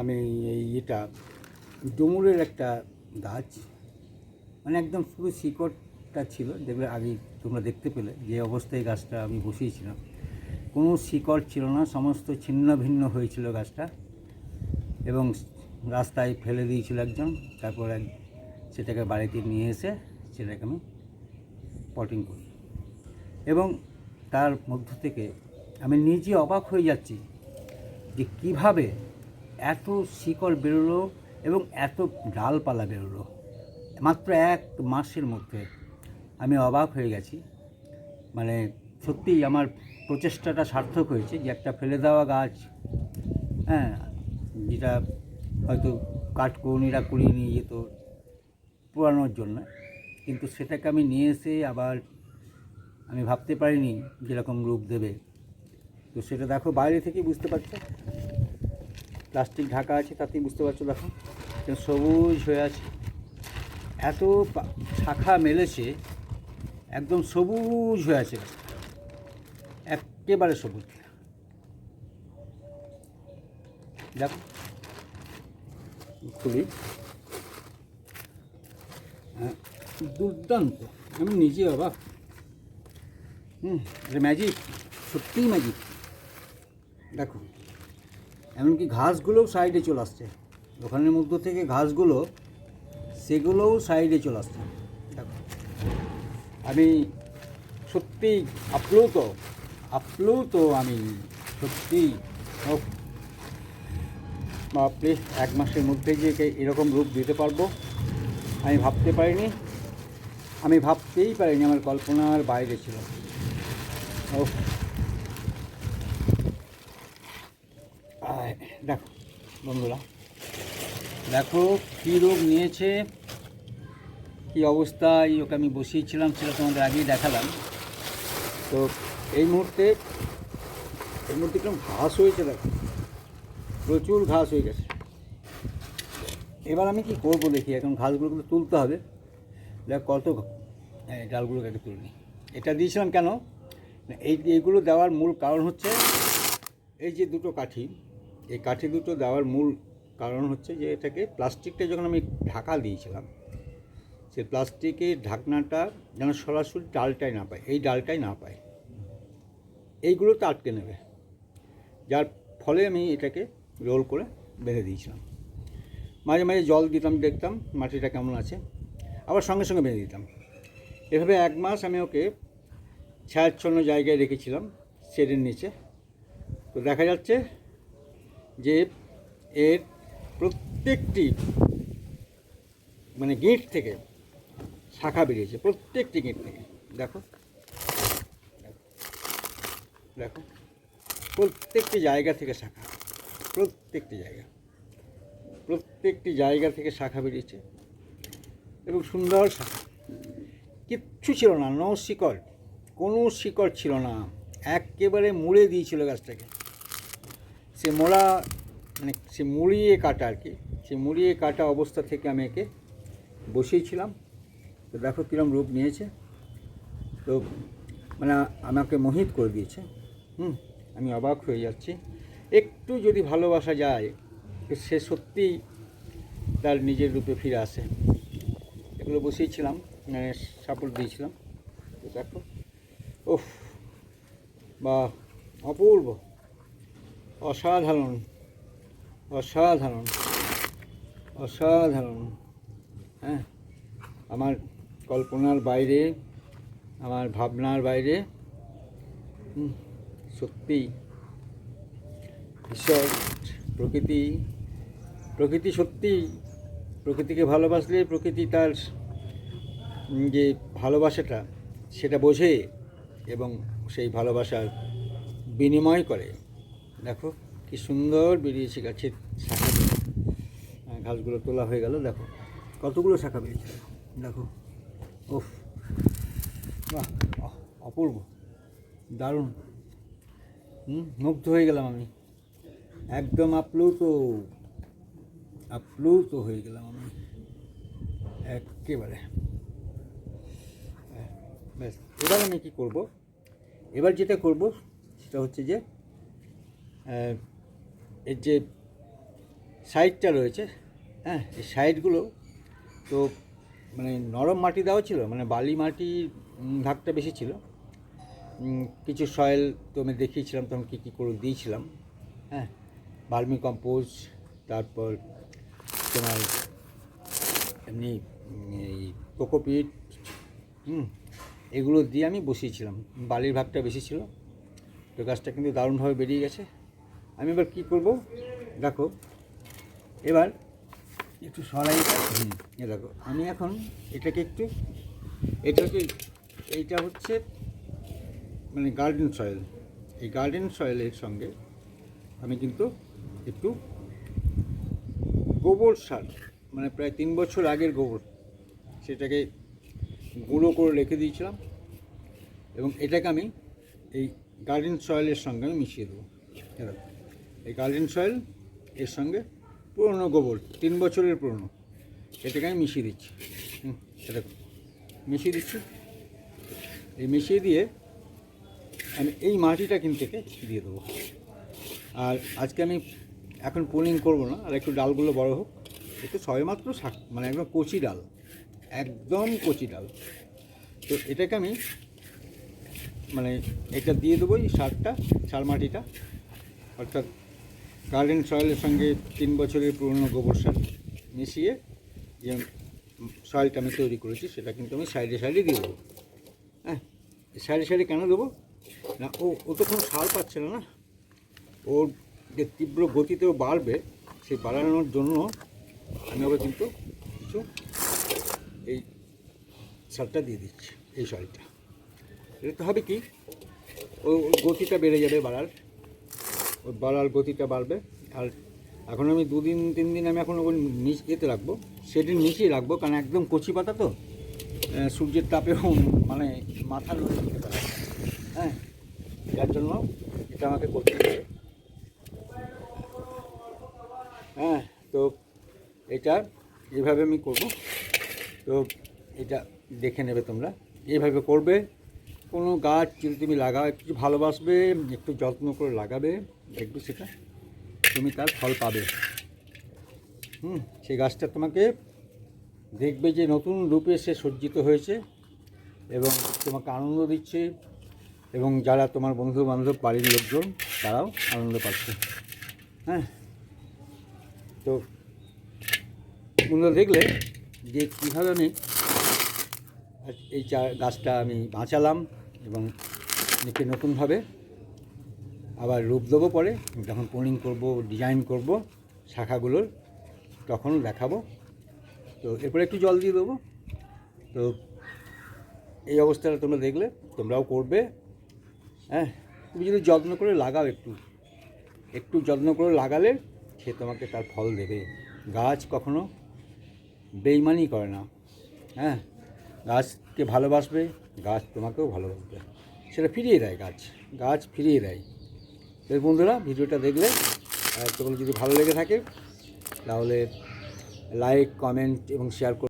আমি এই এটা ডুমুরের একটা গাছ মানে একদম শুধু শিকড়টা ছিল যেগুলো আগে তোমরা দেখতে পেলে যে অবস্থায় গাছটা আমি বসিয়েছিলাম। কোনো শিকড় ছিল না, সমস্ত ছিন্ন ভিন্ন হয়েছিল গাছটা এবং রাস্তায় ফেলে দিয়েছিল একজন, তারপর এক সেটাকে বাড়িতে নিয়ে এসে সেটাকে আমি পটিং করি। এবং তার মধ্য থেকে আমি নিজে অবাক হয়ে যাচ্ছি যে কীভাবে এত শিকড় বেরোলো এবং এত ডালপালা বেরোলো। মাত্র এক মাসের মধ্যে আমি অবাক হয়ে গেছি। মানে সত্যিই আমার প্রচেষ্টাটা সার্থক হয়েছে যে একটা ফেলে দেওয়া গাছ হ্যাঁ যেটা হয়তো কাঠকৌনিরা কুড়িয়ে নিয়ে যেত পুরানোর জন্য। কিন্তু সেটাকে আমি নিয়ে এসে আবার আমি ভাবতে পারিনি যেরকম রূপ দেবে। তো সেটা দেখো বাইরে থেকেই বুঝতে পারছ? প্লাস্টিক ঢাকা আছে তাতেই বুঝতে পারছ দেখো। সবুজ হয়ে আছে। এত শাখা মেলেছে একদম সবুজ হয়ে আছে। একেবারে সবুজ। দেখো খুবই। হ্যাঁ, দুর্দান্ত। আমি নিজে বাবা হুম এটা ম্যাজিক সত্যিই ম্যাজিক দেখো। এমনকি ঘাসগুলোও সাইডে চলে আসছে। দোকানের মধ্য থেকে ঘাসগুলো সেগুলোও সাইডে চলে আসছে। আমি সত্যি আপ্লুত আপ্লুত আমি সত্যি ওহ, বাপরে এক মাসের মধ্যে যে এরকম রূপ দিতে পারব আমি ভাবতে পারিনি। আমি ভাবতেই পারিনি আমার কল্পনার বাইরে ছিল। ও দেখো, বন্ধুরা, দেখো কী রূপ নিয়েছে, কী অবস্থায় ওকে আমি বসিয়েছিলাম, সেটা তোমাদের আগেই দেখালাম। তো এই মুহূর্তে এই মুহূর্তে কীরকম ঘাস হয়েছে, দেখো, প্রচুর ঘাস হয়ে গেছে। এবার আমি কি করব দেখি, এখন ঘাসগুলোকে তো তুলতে হবে। দেখ কত ডালগুলোকে আগে তুলে নিই এটা দিয়েছিলাম কেন? এই, এইগুলো দেওয়ার মূল কারণ হচ্ছে, এই যে দুটো কাঠি এই কাঠি দুটো দেওয়ার মূল কারণ হচ্ছে যে এটাকে প্লাস্টিকটা যখন আমি ঢাকা দিয়েছিলাম, সেই প্লাস্টিকের ঢাকনাটা যেন সরাসরি ডালটাই না পায়, এই ডালটাই না পায়। এইগুলো তো আটকে নেবে। যার ফলে আমি এটাকে রোল করে বেঁধে দিয়েছিলাম। মাঝে মাঝে জল দিতাম, দেখতাম মাটিটা কেমন আছে, আবার সঙ্গে সঙ্গে বেঁধে দিতাম। এভাবে এক মাস আমি ওকে ছায়াচ্ছন্ন জায়গায় রেখেছিলাম, শেডের নিচে। তো দেখা যাচ্ছে যে এর প্রত্যেকটি মানে গিঁট থেকে শাখা বেরিয়েছে, প্রত্যেকটি গিঁট থেকে। দেখো। দেখো। প্রত্যেকটি জায়গা থেকে শাখা। প্রত্যেকটি জায়গা। প্রত্যেকটি জায়গা থেকে শাখা বেরিয়েছে। এবং সুন্দর শাখা। কিচ্ছু ছিল না নো শিকড়। কোনো শিকড় ছিল না। একেবারে মুড়ে দিয়েছিল গাছটাকে। সে মোড়া মানে সে মুড়িয়ে কাটা আর কি। সে মুড়িয়ে কাটা অবস্থা থেকে আমি একে বসিয়েছিলাম। তো দেখো কীরকম রূপ নিয়েছে। তো মানে আমাকে মোহিত করে দিয়েছে। হুম, আমি অবাক হয়ে যাচ্ছি। একটু যদি ভালোবাসা যায়, তো সে সত্যিই তার নিজের রূপে ফিরে আসে। এগুলো বসিয়েছিলাম মানে সাপোর্ট দিয়েছিলাম। তো দেখো ওফ বা অপূর্ব। অসাধারণ অসাধারণ অসাধারণ। হ্যাঁ আমার কল্পনার বাইরে, আমার ভাবনার বাইরে সত্যি ঈশ্বর, প্রকৃতি প্রকৃতি সত্যি প্রকৃতিকে ভালোবাসলে প্রকৃতি তার যে ভালোবাসাটা, সেটা বোঝে এবং সেই ভালোবাসার বিনিময় করে। দেখো, কি সুন্দর বেরিয়েছে গাছের শাখা। ঘাসগুলো তোলা হয়ে গেল, দেখো। কতগুলো শাখা বেরিয়েছে? দেখো। ওফ বাহ অপূর্ব। দারুণ। হুম, মুগ্ধ হয়ে গেলাম আমি। একদম আপ্লুত। আপ্লুত হয়ে গেলাম আমি। একেবারে। ব্যাস, এবার আমি কী করব? এবার যেটা করব, সেটা হচ্ছে যে এর যে সাইডটা রয়েছে হ্যাঁ এই সাইডগুলো তো মানে নরম মাটি দেওয়া ছিল মানে বালি উম, ভাগটা বেশি ছিল। কিছু সয়েল তো আমি দেখিয়েছিলাম তখন কী কী করে দিয়েছিলাম হ্যাঁ বার্মি কম্পোজ তারপর তোমার এমনি এই কোকোপিট হুম এগুলো দিয়ে আমি বসিয়েছিলাম। বালির ভাগটা বেশি ছিল তো গাছটা কিন্তু দারুণভাবে বেরিয়ে গেছে। আমি এবার কী করব? দেখো এবার একটু সরাই হুম। দেখো আমি এখন এটাকে একটু এটাকে এইটা হচ্ছে মানে গার্ডেন সয়েল এই গার্ডেন সয়েলের সঙ্গে আমি কিন্তু একটু গোবর সার মানে প্রায় তিন বছর আগের গোবর সেটাকে গুঁড়ো করে রেখে দিয়েছিলাম এবং এটাকে আমি এই গার্ডেন সয়েলের সঙ্গে আমি মিশিয়ে দেবো। এ দেখো, এই গার্ডেন সয়েল এর সঙ্গে পুরনো গোবর, তিন বছরের পুরনো। এটাকে আমি মিশিয়ে দিচ্ছি। হুম এ দেখো মিশিয়ে দিচ্ছি। এই মিশিয়ে দিয়ে আমি এই মাটিটা কিন্তু দিয়ে দেবো। আর আজকে আমি এখন পোলিং করব না, আর একটু ডালগুলো বড় হোক। একটু সবেমাত্র শাক মানে একদম কচি ডাল, একদম কচি ডাল। তো এটাকে আমি মানে এটা দিয়ে দেবো এই সারটা, সার মাটিটা। অর্থাৎ গার্ডেন সয়েলের সঙ্গে তিন বছরের পুরনো গোবর সার মিশিয়ে যে সয়েলটা আমি তৈরি করেছি, সেটা কিন্তু আমি সাইডে সাইডে দিয়ে দেবো। হ্যাঁ সাইডে সাইডে কেন দেবো? না, ও ও তো কোনো সার পাচ্ছে না না? ওর যে তীব্র গতিতেও বাড়বে, সেই বাড়ানোর জন্য আমি ওকে কিন্তু কিছু এই সারটা দিয়ে দিচ্ছি, এই সয়েলটা। এটা তো হবে কি? ও গতিটা বেড়ে যাবে বাড়ার। বাড়ার গতিটা বাড়বে। আর এখন আমি দুদিন তিন দিন আমি এখন ওর নিচ এতে রাখব। সেদিন নিচেই রাখব, কারণ একদম কচি পাতা তো সূর্যের তাপেও মানে মাথা যেতে পারে। হ্যাঁ যার জন্য এটা আমাকে করতে হবে। হ্যাঁ তো এটা এইভাবে আমি করব। তো এটা দেখে নেবে তোমরা। এইভাবে করবে কোনো গাছ যদি তুমি লাগাও, একটু ভালোবাসবে, একটু যত্ন করে লাগাবে, দেখবে সেটা তুমি তার ফল পাবে। হুম, সেই গাছটা তোমাকে দেখবে যে নতুন রূপে সে সজ্জিত হয়েছে এবং তোমাকে আনন্দ দিচ্ছে এবং যারা তোমার বন্ধু বান্ধব বাড়ির লোকজন, তারাও আনন্দ পাচ্ছে। হ্যাঁ তো তোমরা দেখলে যে কীভাবে আমি এই চা গাছটা আমি বাঁচালাম এবং একে নতুনভাবে আবার রূপ দেবো পরে। যখন পোলিং করব, ডিজাইন করব শাখাগুলোর, তখন দেখাবো। তো এরপরে একটু জল দিয়ে দেবো। তো এই অবস্থাটা তোমরা দেখলে, তোমরাও করবে। হ্যাঁ তুমি যদি যত্ন করে লাগাও একটু। একটু যত্ন করে লাগালে সে তোমাকে তার ফল দেবে। গাছ কখনো বেইমানি করে না। হ্যাঁ গাছকে ভালোবাসবে, গাছ তোমাকেও ভালোবাসবে। সেটা ফিরিয়ে দেয় গাছ গাছ ফিরিয়ে দেয়। এর বন্ধুরা, ভিডিওটা দেখলে তোমার যদি ভালো লেগে থাকে, তাহলে লাইক কমেন্ট এবং শেয়ার